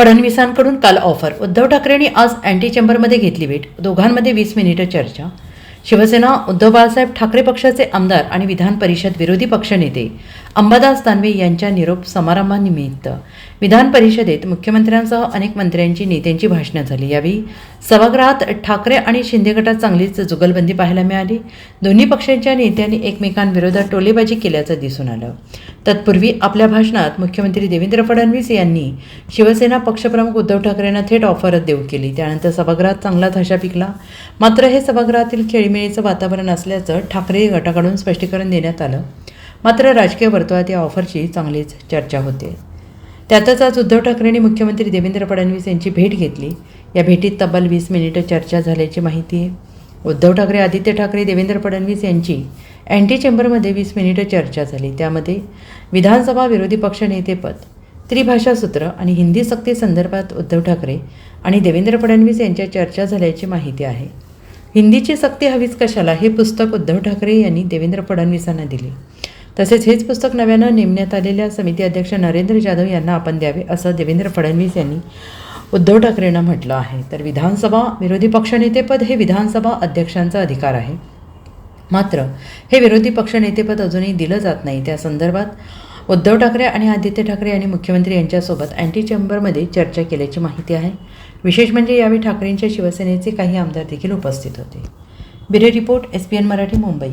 फडणवीसांकडून काल ऑफर. उद्धव ठाकरेंनी आज अँटी चेंबरमध्ये घेतली भेट. दोघांमध्ये वीस मिनिटं चर्चा. शिवसेना उद्धव बाळासाहेब ठाकरे पक्षाचे आमदार आणि विधान परिषद विरोधी पक्षनेते अंबादास दानवे यांच्या निरोप समारंभानिमित्त. विधान परिषदेत मुख्यमंत्र्यांसह अनेक मंत्र्यांची नेत्यांची भाषणं झाली. यावेळी सभागृहात ठाकरे आणि शिंदे गटात चांगलीच जुगलबंदी पाहायला मिळाली. दोन्ही पक्षांच्या नेत्यांनी एकमेकांविरोधात टोलेबाजी केल्याचं दिसून आलं. तत्पूर्वी आपल्या भाषणात मुख्यमंत्री देवेंद्र फडणवीस यांनी शिवसेना पक्षप्रमुख उद्धव ठाकरेंना थेट ऑफरच देऊ केली. त्यानंतर सभागृहात चांगला धशा पिकला. मात्र हे सभागृहातील खेळीमेळीचं वातावरण असल्याचं ठाकरे गटाकडून स्पष्टीकरण देण्यात आलं. मात्र राजकीय वर्तुळात या ऑफरची चांगलीच चर्चा होते. त्यातच आज उद्धव ठाकरेंनी मुख्यमंत्री देवेंद्र फडणवीस यांची भेट घेतली. या भेटीत तब्बल वीस मिनिटं चर्चा झाल्याची माहिती आहे उद्धव ठाकरे आदित्य ठाकरे देवेंद्र फडणवीस यांची अँटी चेंबरमध्ये वीस मिनिटं चर्चा झाली. त्यामध्ये विधानसभा विरोधी पक्षनेतेपद त्रिभाषा सूत्र आणि हिंदी सक्ती संदर्भात उद्धव ठाकरे आणि देवेंद्र फडणवीस यांच्या चर्चा झाल्याची माहिती आहे. हिंदीची सक्ती हवीच कशाला? हे पुस्तक उद्धव ठाकरे यांनी देवेंद्र फडणवीसांना दिले. तसेच हेच पुस्तक नव्यानं नेमण्यात आलेल्या समिती अध्यक्ष नरेंद्र जाधव यांना आपण द्यावे असं देवेंद्र फडणवीस यांनी उद्धव ठाकरेंना म्हटलं आहे. तर विधानसभा विरोधी पक्षनेतेपद हे विधानसभा अध्यक्षांचा अधिकार आहे. मात्र हे विरोधी पक्षनेतेपद अजूनही दिलं जात नाही. त्या संदर्भात उद्धव ठाकरे आणि आदित्य ठाकरे यांनी मुख्यमंत्री यांच्यासोबत अँटी चेंबरमध्ये चर्चा केल्याची माहिती आहे. विशेष म्हणजे यावेळी ठाकरेंच्या शिवसेनेचे काही आमदार देखील उपस्थित होते. Bureau report S P N Marathi Mumbai.